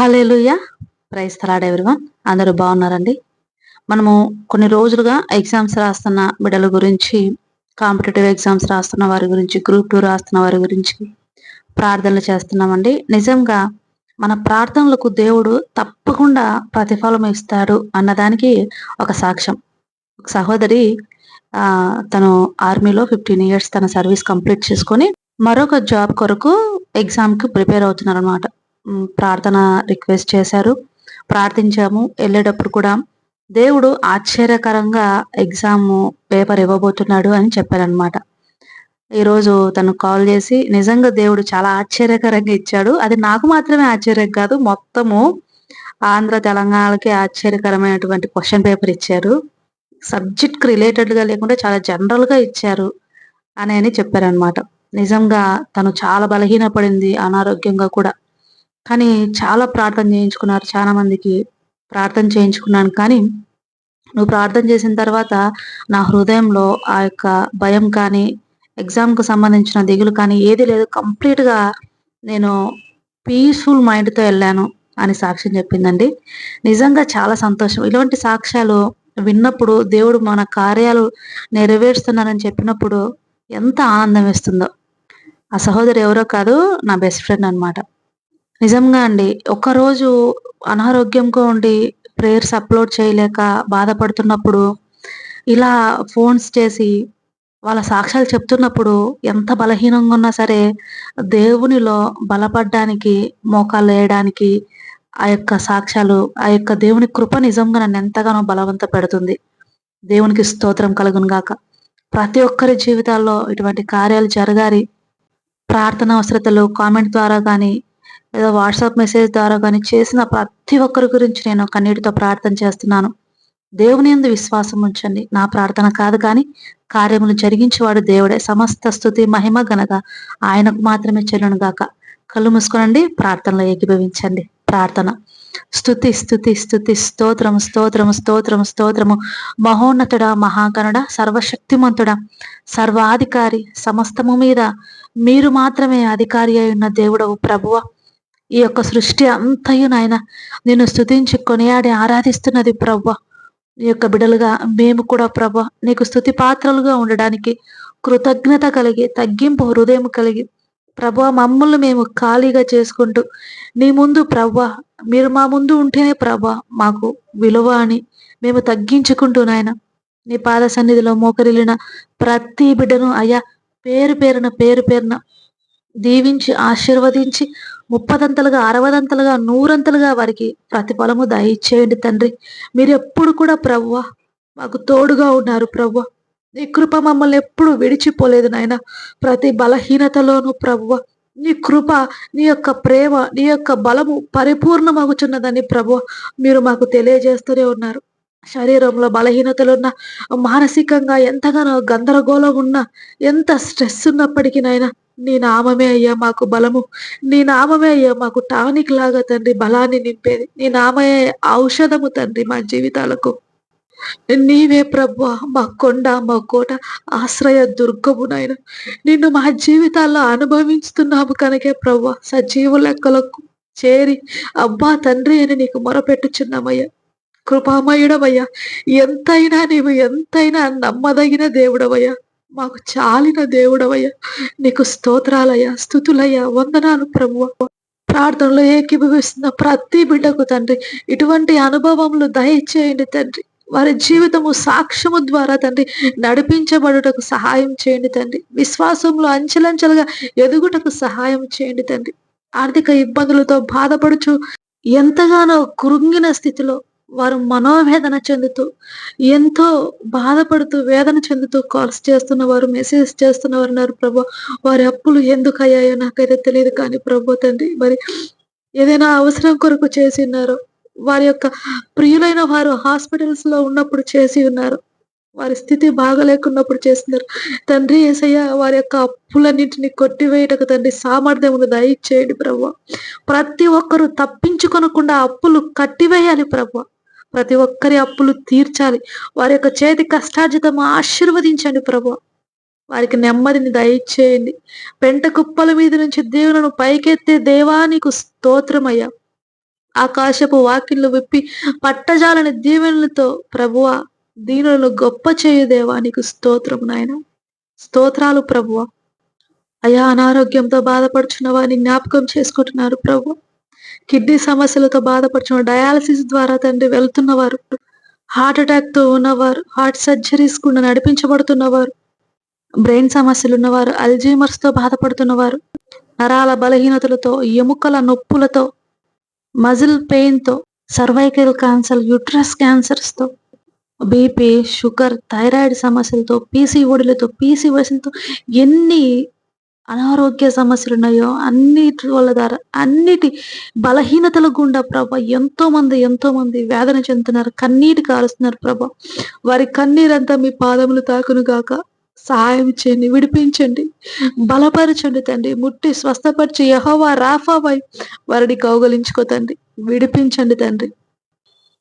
Hallelujah praise తలాడ్ everyone అందరూ బాగున్నారండి. మనము కొన్ని రోజులుగా ఎగ్జామ్స్ రాస్తున్న బిడ్డల గురించి కాంపిటేటివ్ ఎగ్జామ్స్ రాస్తున్న వారి గురించి గ్రూప్ టూ రాస్తున్న వారి గురించి ప్రార్థనలు చేస్తున్నామండి. నిజంగా మన ప్రార్థనలకు దేవుడు తప్పకుండా ప్రతిఫలం ఇస్తాడు అన్నదానికి ఒక సాక్ష్యం. ఒక సహోదరి తను ఆర్మీలో ఫిఫ్టీన్ ఇయర్స్ తన సర్వీస్ కంప్లీట్ చేసుకొని మరొక జాబ్ కొరకు ఎగ్జామ్కి ప్రిపేర్ అవుతున్నారనమాట ప్రార్థన రిక్వెస్ట్ చేశారు. ప్రార్థించాము. వెళ్ళేటప్పుడు కూడా దేవుడు ఆశ్చర్యకరంగా ఎగ్జామ్ పేపర్ ఇవ్వబోతున్నాడు అని చెప్పారనమాట ఈరోజు తను కాల్ చేసి నిజంగా దేవుడు చాలా ఆశ్చర్యకరంగా ఇచ్చాడు. అది నాకు మాత్రమే ఆశ్చర్యం కాదు మొత్తము ఆంధ్ర తెలంగాణకి ఆశ్చర్యకరమైనటువంటి క్వశ్చన్ పేపర్ ఇచ్చారు. సబ్జెక్ట్కి రిలేటెడ్గా లేకుండా చాలా జనరల్గా ఇచ్చారు అని అని చెప్పారనమాట నిజంగా తను చాలా బలహీనపడింది అనారోగ్యంగా కూడా. కానీ చాలా ప్రార్థన చేయించుకున్నారు. చాలా మందికి ప్రార్థన చేయించుకున్నాను. కానీ నువ్వు ప్రార్థన చేసిన తర్వాత నా హృదయంలో ఆ యొక్క భయం కానీ ఎగ్జామ్కు సంబంధించిన దిగులు కానీ ఏది లేదు. కంప్లీట్గా నేను పీస్ఫుల్ మైండ్తో వెళ్ళాను అని సాక్ష్యం చెప్పిందండి. నిజంగా చాలా సంతోషం. ఇలాంటి సాక్ష్యాలు విన్నప్పుడు దేవుడు మన కార్యాలు నెరవేరుస్తున్నానని చెప్పినప్పుడు ఎంత ఆనందం ఇస్తుందో ఆ సహోదరి ఎవరో కాదు నా బెస్ట్ ఫ్రెండ్ అనమాట నిజంగా అండి. ఒకరోజు అనారోగ్యంగా ఉండి ప్రేయర్స్ అప్లోడ్ చేయలేక బాధపడుతున్నప్పుడు ఇలా ఫోన్స్ చేసి వాళ్ళ సాక్ష్యాలు చెప్తున్నప్పుడు ఎంత బలహీనంగా ఉన్నా సరే దేవునిలో బలపడ్డానికి మోకాలు వేయడానికి ఆ యొక్క సాక్ష్యాలు ఆ యొక్క దేవుని కృప నిజంగా నన్ను ఎంతగానో బలవంత పెడుతుంది. దేవునికి స్తోత్రం కలుగును గాక. ప్రతి ఒక్కరి జీవితాల్లో ఇటువంటి కార్యాలు జరగాలి. ప్రార్థన అవసరతలు కామెంట్ ద్వారా కానీ లేదా వాట్సాప్ మెసేజ్ ద్వారా కానీ చేసిన ప్రతి ఒక్కరి గురించి నేను కన్నీటితో ప్రార్థన చేస్తున్నాను. దేవుని ఎందు విశ్వాసం ఉంచండి. నా ప్రార్థన కాదు కానీ కార్యములు జరిగించేవాడు దేవుడే. సమస్త స్థుతి మహిమ గనక ఆయనకు మాత్రమే చెల్లును గాక. కళ్ళు మూసుకోనండి ప్రార్థనలో ఏకీభవించండి. ప్రార్థన. స్థుతి స్థుతి స్థుతి స్తోత్రము స్తోత్రము స్తోత్రము స్తోత్రము. మహోన్నతుడ మహాకనుడ సర్వశక్తిమంతుడ సర్వాధికారి సమస్తము మీద మీరు మాత్రమే అధికారి అయి ఉన్న దేవుడవు ప్రభువ. ఈ యొక్క సృష్టి అంతయు నాయన నేను స్థుతించి కొనియాడి ఆరాధిస్తున్నది ప్రభ నీ యొక్క బిడలుగా మేము కూడా ప్రభ నీకు స్థుతి పాత్రలుగా ఉండడానికి కృతజ్ఞత కలిగి తగ్గింపు హృదయం కలిగి ప్రభా మమ్మల్ని మేము ఖాళీగా చేసుకుంటూ నీ ముందు ప్రభా మీరు మా ముందు ఉంటేనే ప్రభా మాకు విలువ అని మేము తగ్గించుకుంటూ నాయన. నీ పాద సన్నిధిలో మోకరిల్లిన ప్రతి బిడ్డను అయ్యా పేరు పేరున పేరు పేరున దీవించి ఆశీర్వదించి ముప్పదంతలుగా అరవదంతలుగా నూరంతలుగా వారికి ప్రతిఫలము దయచేయండి తండ్రి. మీరు ఎప్పుడు కూడా ప్రవ్వ మాకు తోడుగా ఉన్నారు ప్రవ్వ. నీ కృప మమ్మల్ని ఎప్పుడు విడిచిపోలేదు నాయన. ప్రతి బలహీనతలోనూ ప్రవ్వ నీ కృప నీ యొక్క ప్రేమ నీ యొక్క బలము పరిపూర్ణమగుచున్నదని ప్రభు మీరు మాకు తెలియజేస్తూనే ఉన్నారు. శరీరంలో బలహీనతలున్న మానసికంగా ఎంతగానో గందరగోళం ఉన్నా ఎంత స్ట్రెస్ ఉన్నప్పటికీ నాయన నీ నామమే అయ్యా మాకు బలము. నీ నామమే అయ్యా మాకు టానిక్ లాగా తండ్రి బలాన్ని నింపేది. నీ నామే ఔషధము తండ్రి మా జీవితాలకు. నీవే ప్రభు మా కొండ మా కోట ఆశ్రయ దుర్గము నాయన. నిన్ను మా జీవితాల్లో అనుభవిస్తున్నాము కనుకే ప్రభు సజీవు లెక్కలకు చేరి అబ్బా తండ్రి అని నీకు మొరపెట్టుచున్నామయ్యా. కృపామయుడవయ్యా ఎంతైనా నీవు ఎంతైనా నమ్మదగిన దేవుడవయ్యా మాకు చాలిన దేవుడవయ్యా. నీకు స్తోత్రాలయ్యా స్థుతులయ్యా వందనాలు ప్రభు ప్రార్థనలో ఏకీభవిస్తున్న ప్రతి బిడ్డకు తండ్రి ఇటువంటి అనుభవములు దయచేయండి తండ్రి. వారి జీవితము సాక్ష్యము ద్వారా తండ్రి నడిపించబడుటకు సహాయం చేయండి తండ్రి. విశ్వాసంలో అంచెలంచెలుగా ఎదుగుటకు సహాయం చేయండి తండ్రి. ఆర్థిక ఇబ్బందులతో బాధపడుచు ఎంతగానో కృంగిన స్థితిలో వారు మనోవేదన చెందుతూ ఎంతో బాధపడుతూ వేదన చెందుతూ కాల్స్ చేస్తున్న వారు మెసేజ్ చేస్తున్నవారు ఉన్నారు. ప్రభా వారి అప్పులు ఎందుకు అయ్యాయో నాకైతే తెలియదు కానీ ప్రభు తండ్రి మరి ఏదైనా అవసరం కొరకు చేసి ఉన్నారు. వారి యొక్క ప్రియులైన వారు హాస్పిటల్స్లో ఉన్నప్పుడు చేసి ఉన్నారు. వారి స్థితి బాగలేకున్నప్పుడు చేస్తున్నారు తండ్రి ఏసయ్య వారి యొక్క అప్పులన్నింటినీ కొట్టివేయటకు తండ్రి సామర్థ్యం ఉంది. దయచేయండి ప్రభు. ప్రతి ఒక్కరూ తప్పించుకొనకుండా అప్పులు కట్టివేయాలి ప్రభు. ప్రతి ఒక్కరి అప్పులు తీర్చాలి. వారి యొక్క చేతి కష్టార్జితం ఆశీర్వదించండి ప్రభు. వారికి నెమ్మదిని దయచేయండి. పెంట కుప్పల మీద నుంచి దేవులను పైకెత్తే దేవానికి స్తోత్రమయ్యా ఆకాశపు వాకిళ్ళు విప్పి పట్టజాలని దీవెనలతో ప్రభువ దీనులను గొప్ప చేయు దేవా నీకు స్తోత్రం నాయన. స్తోత్రాలు ప్రభువ. అయా అనారోగ్యంతో బాధపడుచున్న వారిని జ్ఞాపకం చేసుకుంటున్నారు ప్రభు. కిడ్నీ సమస్యలతో బాధపడుచున్న డయాలసిస్ ద్వారా తండ్రి వెళ్తున్నవారు హార్ట్ అటాక్తో ఉన్నవారు హార్ట్ సర్జరీస్ కూడా నడిపించబడుతున్నవారు బ్రెయిన్ సమస్యలు ఉన్నవారు అల్జీమర్స్తో బాధపడుతున్నవారు నరాల బలహీనతలతో ఎముకల నొప్పులతో మజిల్ పెయిన్తో సర్వైకల్ క్యాన్సర్ యూట్రస్ క్యాన్సర్స్తో బీపీ షుగర్ థైరాయిడ్ సమస్యలతో పీసీ ఒడులతో పీసీ వసంతో ఎన్ని అనారోగ్య సమస్యలు ఉన్నాయో అన్నిటి వల్ల ద్వారా అన్నిటి బలహీనతల గుండా ప్రభ ఎంతో మంది ఎంతో మంది వేదన చెందుతున్నారు కన్నీటి కారుస్తున్నారు ప్రభ. వారి కన్నీరంతా మీ పాదములు తాకును గాక. సహాయం చేయండి విడిపించండి బలపరచండి తండ్రి. ముట్టి స్వస్థపరిచి యహోవా రాఫావై వారిని కౌగలించుకో తండ్రి. విడిపించండి తండ్రి.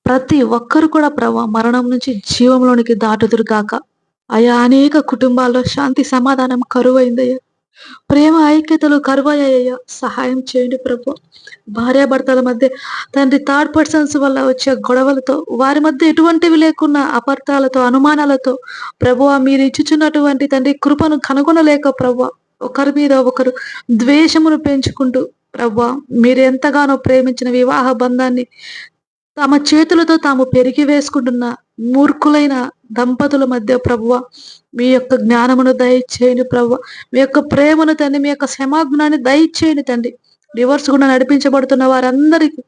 ప్రతి ఒక్కరు కూడా ప్రభా మరణం నుంచి జీవంలోనికి దాటుదురు గాక. అయా అనేక కుటుంబాల్లో శాంతి సమాధానం కరువైందయ్యా. ప్రేమ ఐక్యతలు కరువయ్యాయ్యా సహాయం చేయండి ప్రభు. భార్యాభర్తల మధ్య తండ్రి థర్డ్ పర్సన్స్ వల్ల వచ్చే గొడవలతో వారి మధ్య ఎటువంటివి లేకున్నా అపార్థాలతో అనుమానాలతో ప్రభు మీరు ఇచ్చుచున్నటువంటి తండ్రి కృపను కనుగొనలేక ప్రభు ఒకరి మీద ఒకరు ద్వేషమును పెంచుకుంటూ ప్రభు మీరు ఎంతగానో ప్రేమించిన వివాహ బంధాన్ని తమ చేతులతో తాము పెరిగి వేసుకుంటున్న మూర్ఖులైన దంపతుల మధ్య ప్రభువ మీ యొక్క జ్ఞానమును దయచేయండి ప్రభు మీ యొక్క ప్రేమను తండ్రి మీ యొక్క క్షమాజ్ఞాన్ని దయచేయండి తండ్రి. రివర్స్ గుండా నడిపించబడుతున్న వారందరికీ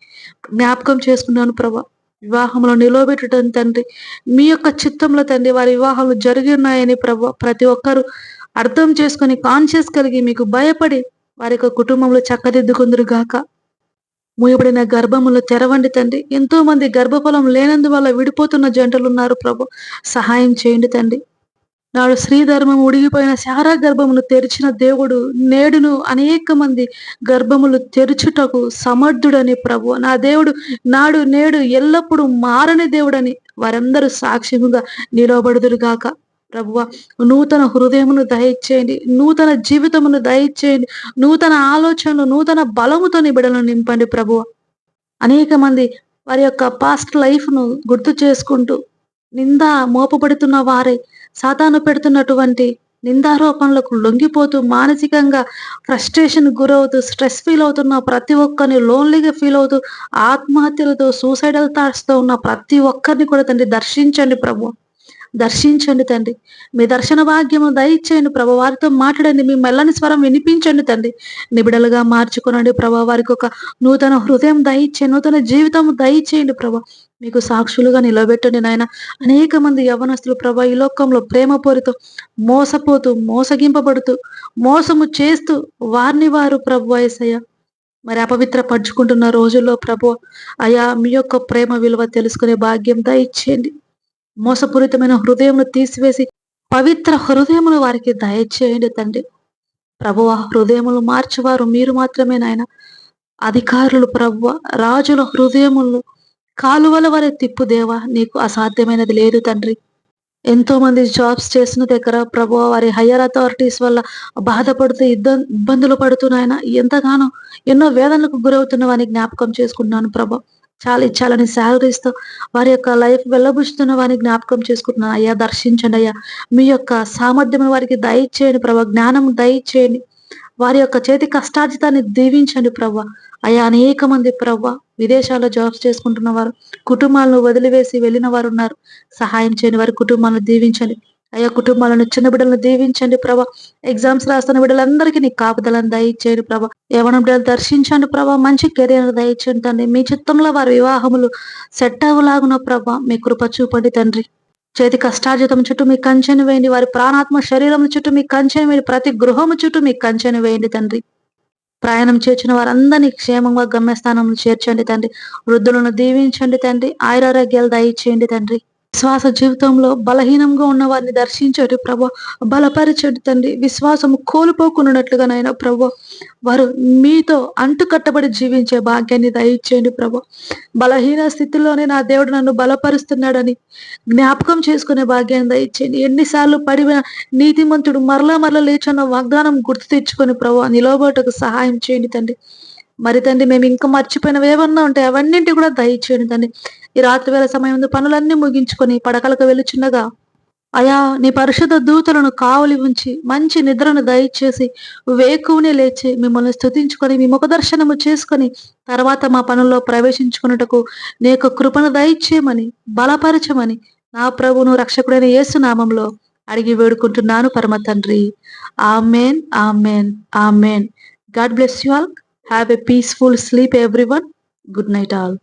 జ్ఞాపకం చేసుకున్నాను ప్రభా వివాహంలో నిలవబెట్టడం తండ్రి మీ యొక్క చిత్తంలో తండ్రి వారి వివాహాలు జరిగి ఉన్నాయని ప్రభు ప్రతి ఒక్కరు అర్థం చేసుకొని కాన్షియస్ కలిగి మీకు భయపడి వారి యొక్క కుటుంబంలో చక్కదిద్దుకుందరు గాక. మూయబడిన గర్భములు తెరవండి తండ్రి. ఎంతో మంది గర్భఫలం లేనందువల్ల విడిపోతున్న జంటలు ఉన్నారు ప్రభు. సహాయం చేయండి తండ్రి. నాడు శ్రీధర్మం ఉడిగిపోయిన శారా గర్భమును తెరిచిన దేవుడు నేడును అనేక మంది గర్భములు తెరుచుటకు సమర్థుడని ప్రభు. నా దేవుడు నాడు నేడు ఎల్లప్పుడూ మారని దేవుడని వారందరూ సాక్ష్యముగా నిలబడుదురుగాక ప్రభువ నూతన హృదయమును దయచేయండి నూతన జీవితమును దయచేయండి నూతన ఆలోచనలు నూతన బలముతో నిబిడలను నింపండి ప్రభువ. అనేక మంది వారి యొక్క పాస్ట్ లైఫ్ను గుర్తు చేసుకుంటూ నింద మోపబడుతున్న వారే సాతాను పెడుతున్నటువంటి నిందారోపణలకు లొంగిపోతూ మానసికంగా ఫ్రస్ట్రేషన్ గురవుతూ స్ట్రెస్ ఫీల్ అవుతున్న ప్రతి ఒక్కరిని లోన్లీగా ఫీల్ అవుతూ ఆత్మహత్యలతో సూసైడల్ థాట్స్తో ఉన్న ప్రతి ఒక్కరిని కూడా తండ్రి దర్శించండి ప్రభు దర్శించండి తండ్రి. మీ దర్శన భాగ్యము దయచేయండి ప్రభు. వారితో మాట్లాడండి. మీ మెల్లని స్వరం వినిపించండి తండ్రి. నిబిడలుగా మార్చుకునండి ప్రభా. వారికి ఒక నూతన హృదయం దయచేయండి నూతన జీవితం దయచేయండి ప్రభా. మీకు సాక్షులుగా నిలబెట్టండి నాయన. అనేక మంది యవనస్తులు ప్రభా ఈ లోకంలో ప్రేమ పోరుతో మోసపోతూ మోసగింపబడుతూ మోసము చేస్తూ వారిని వారు ప్రభు వయసయ్య మరి అపవిత్ర పరుచుకుంటున్న రోజుల్లో ప్రభు అయా మీ యొక్క ప్రేమ విలువ తెలుసుకునే భాగ్యం దయచేయండి. మోసపూరితమైన హృదయమును తీసివేసి పవిత్ర హృదయములు వారికి దయచేయండి తండ్రి. ప్రభువ హృదయములు మార్చేవారు మీరు మాత్రమే నాయన. అధికారులు ప్రభువ రాజుల హృదయములు కాలువల వరే తిప్పు దేవా నీకు అసాధ్యమైనది లేదు తండ్రి. ఎంతో మంది జాబ్స్ చేసిన దగ్గర ప్రభు వారి హయ్యర్ అథారిటీస్ వల్ల బాధపడుతూ ఇద్ద ఇబ్బందులు పడుతున్నాయన ఎంతగానో ఎన్నో వేదనలకు గురవుతున్న వారిని జ్ఞాపకం చేసుకుంటున్నాను ప్రభు చాలా ఇచ్చాలని శాలరీస్తో వారి యొక్క లైఫ్ వెళ్ళబుచ్చుతున్న వారిని జ్ఞాపకం చేసుకుంటున్నాను అయ్యా దర్శించండి అయ్యా. మీ యొక్క సామర్థ్యం వారికి దయచేయండి ప్రభా. జ్ఞానం దయచేయండి. వారి యొక్క చేతి కష్టార్జితాన్ని దీవించండి ప్రభా. అయ్యా అనేక మంది ప్రభా విదేశాల్లో జాబ్స్ చేసుకుంటున్న వారు కుటుంబాలను వదిలివేసి వెళ్ళిన వారు ఉన్నారు. సహాయం చేయని వారి కుటుంబాలను దీవించండి. అయ్యా కుటుంబాలను చిన్న బిడ్డలను దీవించండి ప్రభా. ఎగ్జామ్స్ రాస్తున్న బిడ్డలందరికీ నీ కాపుదలను దయచేయండి ప్రభా. యవన బిడ్డలు దర్శించండి ప్రభా. మంచి కెరీర్ దయచేయండి తండ్రి. మీ చిత్తంలో వారి వివాహములు సెట్ అవ్వలాగున ప్రభా. మీ కృప చూపండి తండ్రి. చేతి కష్టార్జితం చుట్టూ మీ కంచెను వేయండి. వారి ప్రాణాత్మ శరీరం చుట్టూ మీ కంచెను వేయండి. ప్రతి గృహము చుట్టూ మీ కంచెను వేయండి తండ్రి. ప్రయాణం చేర్చిన వారందరినీ క్షేమంగా గమ్యస్థానం చేర్చండి తండ్రి. వృద్ధులను దీవించండి తండ్రి. ఆయురారోగ్యాలు దయచేయండి తండ్రి. విశ్వాస జీవితంలో బలహీనంగా ఉన్న వారిని దర్శించండి ప్రభు బలపరచండి తండ్రి విశ్వాసము కోల్పోకున్నట్లుగా నాయన ప్రభు వారు మీతో అంటుకట్టబడి జీవించే భాగ్యాన్ని దయచేయండి ప్రభు. బలహీన స్థితిలోనే నా దేవుడు నన్ను బలపరుస్తున్నాడని జ్ఞాపకం చేసుకునే భాగ్యాన్ని దయచేయండి. ఎన్నిసార్లు పడిన నీతిమంతుడు మరలా మరలా లేచన్న వాగ్దానం గుర్తు తెచ్చుకొని ప్రభు నిలవబోటకు సహాయం చేయండి తండ్రి. మరి తండ్రి మేము ఇంకా మర్చిపోయినవి ఏమన్నా ఉంటే అవన్నింటి కూడా దయచేయండి తండ్రి. ఈ రాత్రి వేళ సమయం పనులన్నీ ముగించుకొని పడకలకు వెళ్ళుచుండగా అయా నీ పరిశుద్ధ దూతలను కావలి ఉంచి మంచి నిద్రను దయచేసి వేకువనే లేచి మిమ్మల్ని స్తుతించుకొని మీ ముఖ దర్శనము చేసుకొని తర్వాత మా పనుల్లో ప్రవేశించుకున్నటకు నీ యొక్క కృపను దయచేయమని బలపరచమని నా ప్రభును రక్షకుడైన యేసు నామంలో అడిగి వేడుకుంటున్నాను పరమ తండ్రి. Amen amen amen. God bless you all. Have a peaceful sleep everyone good night all.